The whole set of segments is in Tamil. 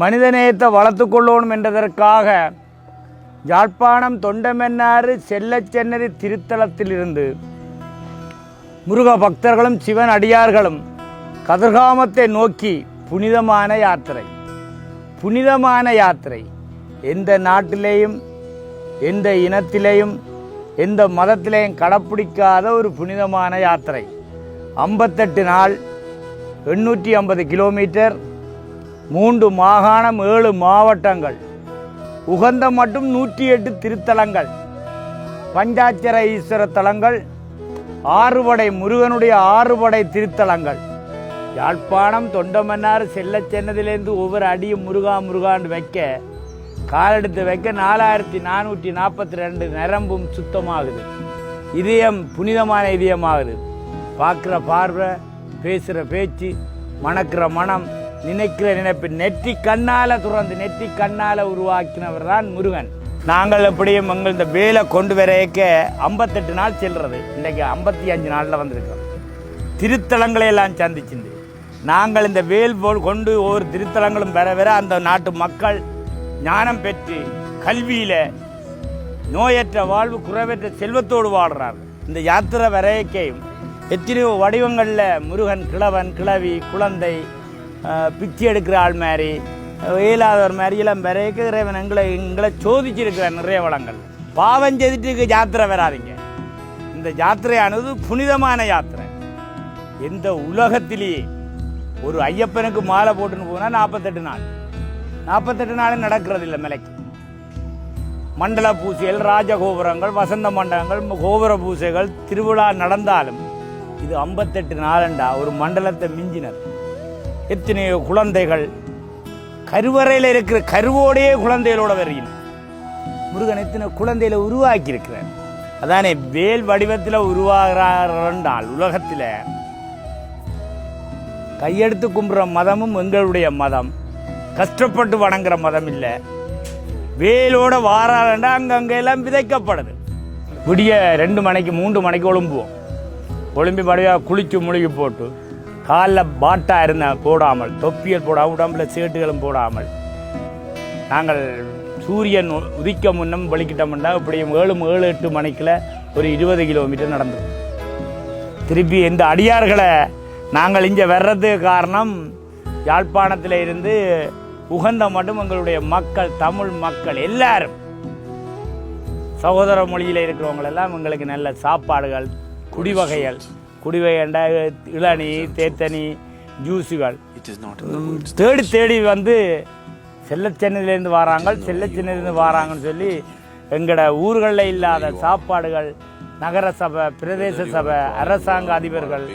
மனிதநேயத்தை வளர்த்து கொள்ளணும் என்றதற்காக யாழ்ப்பாணம் தொண்டமென்னாறு செல்லச்சென்னரி திருத்தலத்திலிருந்து முருக பக்தர்களும் சிவன் அடியார்களும் கதிர்காமத்தை நோக்கி புனிதமான யாத்திரை. புனிதமான யாத்திரை. எந்த நாட்டிலேயும் எந்த இனத்திலேயும் எந்த மதத்திலேயும் கடைப்பிடிக்காத ஒரு புனிதமான யாத்திரை. ஐம்பத்தெட்டு நாள் எண்ணூற்றி ஐம்பது கிலோமீட்டர் மூன்று மாகாணம் ஏழு மாவட்டங்கள். உகந்த மட்டும் நூற்றி எட்டு திருத்தலங்கள். பஞ்சாட்சர ஈஸ்வர தலங்கள். ஆறுபடை முருகனுடைய ஆறுபடை திருத்தலங்கள். யாழ்ப்பாணம் தொண்டமன்னார் செல்ல சென்னதிலேருந்து ஒவ்வொரு அடியும் முருகா முருகான்னு வைக்க காலெடுத்து வைக்க நாலாயிரத்தி நானூற்றி நாற்பத்தி ரெண்டு நரம்பும் சுத்தமாகுது. இதயம் புனிதமான இதயமாகுது. பார்க்குற பார்வை பேசுகிற பேச்சு மணக்கிற மனம் நினைக்கிற நினைப்பு. நெற்றி கண்ணால துறந்து நெற்றி கண்ணால உருவாக்கினவர் தான் முருகன். நாங்கள் எப்படியும் எங்கள் இந்த வேலை கொண்டு வரைக்க ஐம்பத்தெட்டு நாள் செல்றது. இன்றைக்கு ஐம்பத்தி அஞ்சு நாளில் வந்திருக்கோம் திருத்தலங்களை எல்லாம் சந்திச்சுண்டு நாங்கள் இந்த வேல் போல் கொண்டு ஒவ்வொரு திருத்தலங்களும் பெற பெற அந்த நாட்டு மக்கள் ஞானம் பெற்று கல்வியில் நோயற்ற வாழ்வு குறைவற்ற செல்வத்தோடு வாழ்றார்கள் இந்த யாத்திரை வரையக்கையும் எத்தனையோ வடிவங்களில் முருகன் கிழவன் கிழவி குழந்தை பிச்சை எடுக்கிற ஆள் மாதிரி இயலாதவர் மாதிரி எல்லாம் வரைக்க இறைவன் எங்களை எங்களை சோதிச்சிருக்கிறார் நிறைய வளங்கள். பாவம் செய்துட்டு ஜாத்திரை வராதீங்க. இந்த ஜாத்திரையானது புனிதமான யாத்திரை. எந்த உலகத்திலேயே ஒரு ஐயப்பனுக்கு மாலை போட்டுன்னு போனால் நாற்பத்தெட்டு நாள். நாற்பத்தெட்டு நாள் நடக்கிறது இல்லை மலைக்கு. மண்டல பூசைகள் ராஜகோபுரங்கள் வசந்த மண்டலங்கள் கோபுர பூசைகள் திருவிழா நடந்தாலும் இது ஐம்பத்தெட்டு நாளண்டா ஒரு மண்டலத்தை மிஞ்சினது. எத்தனையோ குழந்தைகள் கருவறையில் இருக்கிற கருவோடையே குழந்தைகளோட வருகின்றன. முருகன் எத்தனை குழந்தையில உருவாக்கி இருக்கிறார் அதானே வேல் வடிவத்தில் உருவாகிறார்கள் உலகத்தில் கையெடுத்து கும்புற மதமும் எங்களுடைய மதம். கஷ்டப்பட்டு வணங்குற மதம் இல்லை. வேலோட வாராண்டா அங்கங்கே எல்லாம் விதைக்கப்படுது. விடிய ரெண்டு மணிக்கு மூன்று மணிக்கு ஒழும்புவோம். ஒழும்பி மடியாக குளிச்சு முழுகி போட்டு காலில் பாட்டா இருந்த போடாமல் தொப்பியல் போடாமல் உடம்புல சேட்டுகளும் போடாமல். நாங்கள் சூரியன் உ- உதிக்க முன்னம் வலிக்கிட்டோம்னா இப்படியும் ஏழு ஏழு எட்டு மணிக்கில் ஒரு இருபது கிலோமீட்டர் நடந்தது. திருப்பி இந்த அடியார்களை நாங்கள் இங்கே வர்றதுக்கு காரணம் யாழ்ப்பாணத்தில் இருந்து உகந்த மட்டும் எங்களுடைய மக்கள் தமிழ் மக்கள் எல்லாரும். சகோதர மொழியில் இருக்கிறவங்களெல்லாம் எங்களுக்கு நல்ல சாப்பாடுகள் குடிவகைகள். குடிவகைண்டா இளநீ தேத்தனி ஜூஸுகள். தேடி தேடி வந்து செல்லச்சென்னையிலேருந்து வராங்க செல்லச்சென்னையிலேருந்து வராங்கன்னு சொல்லி எங்களோட ஊர்களில் இல்லாத சாப்பாடுகள் நகர சபை பிரதேச சபை அரசாங்க அதிபர்கள்.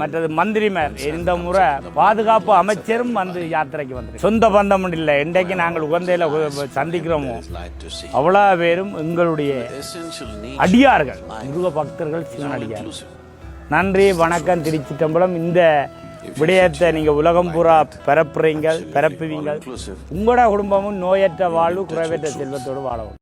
மற்றது மந்திரிமார் இந்த முறை பாதுகாப்பு அமைச்சரும் வந்து யாத்திரைக்கு வந்து சொந்த பந்தம் இல்லை. இன்றைக்கு நாங்கள் உகந்தையில் சந்திக்கிறோமோ. அவ்வளோ பேரும் எங்களுடைய அடியார்கள் முருக பக்தர்கள் சிவன் அடியார்கள். நன்றி வணக்கம் திருச்சிட்டம்பலம் இந்த விடயத்தை நீங்கள் உலகம் பூரா பரப்புறீங்கள் பரப்புவீங்கள் உங்களோட குடும்பமும் நோயற்ற வாழ்வு குறைவற்ற செல்வத்தோடு வாழவும்.